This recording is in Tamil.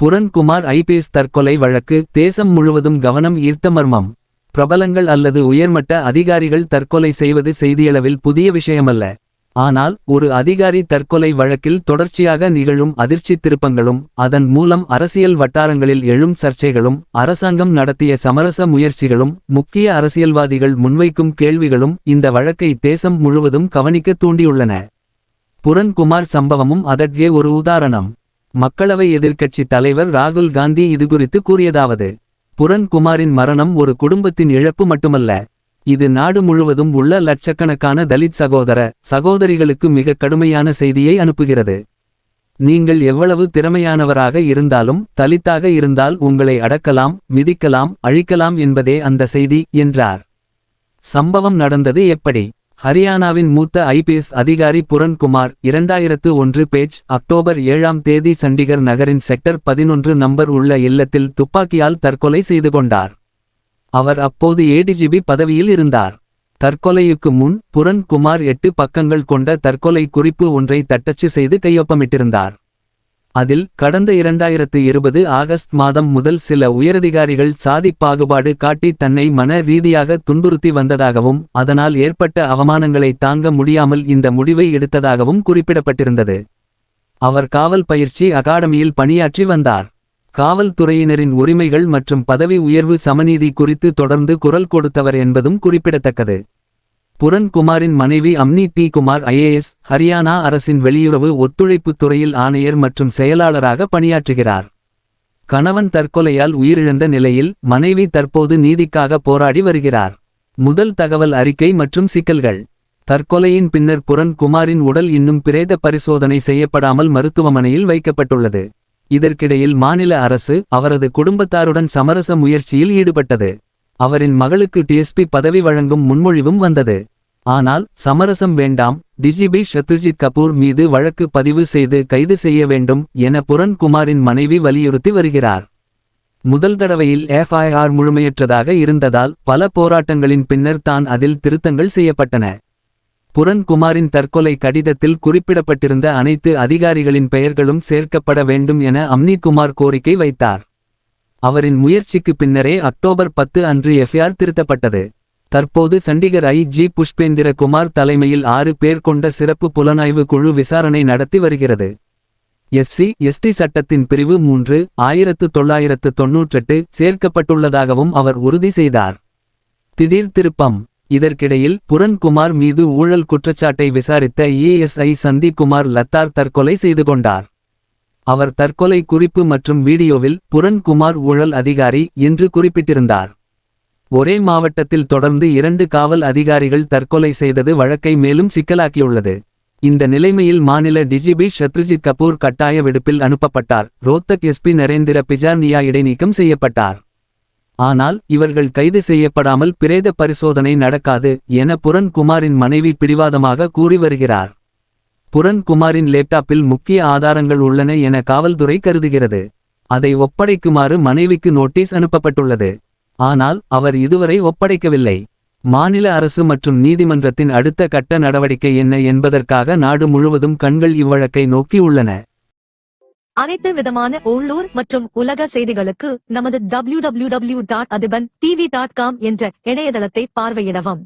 புரன்குமார் ஐபிஎஸ் தற்கொலை வழக்கு தேசம் முழுவதும் கவனம் ஈர்த்த மர்மம். பிரபலங்கள் அல்லது உயர்மட்ட அதிகாரிகள் தற்கொலை செய்வது செய்தியளவில் புதிய விஷயமல்ல. ஆனால் ஒரு அதிகாரி தற்கொலை வழக்கில் தொடர்ச்சியாக நிகழும் அதிர்ச்சி திருப்பங்களும் அதன் மூலம் அரசியல் வட்டாரங்களில் எழும் சர்ச்சைகளும் அரசாங்கம் நடத்திய சமரச முயற்சிகளும் முக்கிய அரசியல்வாதிகள் முன்வைக்கும் கேள்விகளும் இந்த வழக்கை தேசம் முழுவதும் கவனிக்க தூண்டியுள்ளன. புரன்குமார் சம்பவமும் அதற்கே ஒரு உதாரணம். மக்களவை எதிர்க்கட்சி தலைவர் ராகுல் காந்தி இதுகுறித்து கூறியதாவது புரன்குமாரின் மரணம் ஒரு குடும்பத்தின் இழப்பு மட்டுமல்ல இது நாடு முழுவதும் உள்ள லட்சக்கணக்கான தலித் சகோதர சகோதரிகளுக்கு மிக கடுமையான செய்தியை அனுப்புகிறது. நீங்கள் எவ்வளவு திறமையானவராக இருந்தாலும் தலித்தாக இருந்தால் உங்களை அடக்கலாம் மிதிக்கலாம் அழிக்கலாம் என்பதே அந்த செய்தி என்றார். சம்பவம் நடந்தது எப்படி? ஹரியானாவின் மூத்த ஐபிஎஸ் அதிகாரி புரன்குமார் இரண்டாயிரத்து ஒன்று பேஜ் அக்டோபர் ஏழாம் தேதி சண்டிகர் நகரின் செக்டர் பதினொன்று நம்பர் உள்ள இல்லத்தில் துப்பாக்கியால் தற்கொலை செய்து கொண்டார். அவர் அப்போது ஏடிஜிபி பதவியில் இருந்தார். தற்கொலையுக்கு முன் புரண்குமார் எட்டு பக்கங்கள் கொண்ட தற்கொலை குறிப்பு ஒன்றை தட்டச்சு செய்து கையொப்பமிட்டிருந்தார். அதில் கடந்த இரண்டாயிரத்து இருபது ஆகஸ்ட் மாதம் முதல் சில உயரதிகாரிகள் சாதி பாகுபாடு காட்டி தன்னை மன ரீதியாக துன்புறுத்தி வந்ததாகவும் அதனால் ஏற்பட்ட அவமானங்களை தாங்க முடியாமல் இந்த முடிவை எடுத்ததாகவும் குறிப்பிடப்பட்டிருந்தது. அவர் காவல் பயிற்சி அகாடமியில் பணியாற்றி வந்தார். காவல்துறையினரின் உரிமைகள் மற்றும் பதவி உயர்வு சமநீதி குறித்து தொடர்ந்து குரல் கொடுத்தவர் என்பதும் குறிப்பிடத்தக்கது. புரன் குமாரின் மனைவி அம்னி பி. குமார் ஐஏஎஸ் ஹரியானா அரசின் வெளியுறவு ஒத்துழைப்புத் துறையில் ஆணையர் மற்றும் செயலாளராக பணியாற்றுகிறார். கணவன் தற்கொலையால் உயிரிழந்த நிலையில் மனைவி தற்போது நீதிக்காக போராடி வருகிறார். முதல் தகவல் அறிக்கை மற்றும் சிக்கல்கள். தற்கொலையின் பின்னர் புரன் குமாரின் உடல் இன்னும் பிரேத பரிசோதனை செய்யப்படாமல் மருத்துவமனையில் வைக்கப்பட்டுள்ளது. இதற்கிடையில் மாநில அரசு அவரது குடும்பத்தாருடன் சமரச முயற்சியில் ஈடுபட்டது. அவரின் மகளுக்கு டிஎஸ்பி பதவி வழங்கும் முன்மொழிவும் வந்தது. ஆனால் சமரசம் வேண்டாம் டிஜிபி ஷத்ருஜித் கபூர் மீது வழக்கு பதிவு செய்து கைது செய்ய வேண்டும் என புரண்குமாரின் மனைவி வலியுறுத்தி வருகிறார். முதல் தடவையில் எஃப்ஐஆர் முழுமையற்றதாக இருந்ததால் பல போராட்டங்களின் பின்னர் தான் அதில் திருத்தங்கள் செய்யப்பட்டன. புரண்குமாரின் தற்கொலை கடிதத்தில் குறிப்பிடப்பட்டிருந்த அனைத்து அதிகாரிகளின் பெயர்களும் சேர்க்கப்பட வேண்டும் என அம்னி குமார் கோரிக்கை வைத்தார். அவரின் முயற்சிக்கு பின்னரே அக்டோபர் பத்து அன்று எஃப்ஐஆர் திருத்தப்பட்டது. தற்போது சண்டிகர் ஐ. ஜி. புஷ்பேந்திர குமார் தலைமையில் ஆறு பேர் கொண்ட சிறப்பு புலனாய்வு குழு விசாரணை நடத்தி வருகிறது. எஸ்சி எஸ்டி சட்டத்தின் பிரிவு மூன்று ஆயிரத்து தொள்ளாயிரத்து தொன்னூற்றெட்டு சேர்க்கப்பட்டுள்ளதாகவும் அவர் உறுதி செய்தார். திடீர் திருப்பம். இதற்கிடையில் புரன்குமார் மீது ஊழல் குற்றச்சாட்டை விசாரித்த ஏஎஸ்ஐ சந்தீப் குமார் லத்தார் தற்கொலை செய்து கொண்டார். அவர் தற்கொலை குறிப்பு மற்றும் வீடியோவில் புரண்குமார் ஊழல் அதிகாரி என்று குறிப்பிட்டிருந்தார். ஒரே மாவட்டத்தில் தொடர்ந்து இரண்டு காவல் அதிகாரிகள் தற்கொலை செய்தது வழக்கை மேலும் சிக்கலாக்கியுள்ளது. இந்த நிலைமையில் மாநில டிஜிபி ஷத்ருஜித் கபூர் கட்டாய விடுப்பில் அனுப்பப்பட்டார். ரோத்தக் எஸ்பி நரேந்திர பிஜார்னியா இடைநீக்கம் செய்யப்பட்டார். ஆனால் இவர்கள் கைது செய்யப்படாமல் பிரேத பரிசோதனை நடக்காது என புரண்குமாரின் மனைவி பிடிவாதமாக கூறி வருகிறார். புரன் குமாரின் லேப்டாப்பில் முக்கிய ஆதாரங்கள் உள்ளன என காவல்துறை கருதுகிறது. அதை ஒப்படைக்குமாறு மனைவிக்கு நோட்டீஸ் அனுப்பப்பட்டுள்ளது. ஆனால் அவர் இதுவரை ஒப்படைக்கவில்லை. மாநில அரசு மற்றும் நீதிமன்றத்தின் அடுத்த கட்ட நடவடிக்கை என்ன என்பதற்காக நாடு முழுவதும் கண்கள் இவ்வழக்கை நோக்கி உள்ளன. அனைத்து விதமான உள்ளூர் மற்றும் உலக செய்திகளுக்கு நமது www.adiban tv.com என்ற இணையதளத்தை பார்வையிடவும்.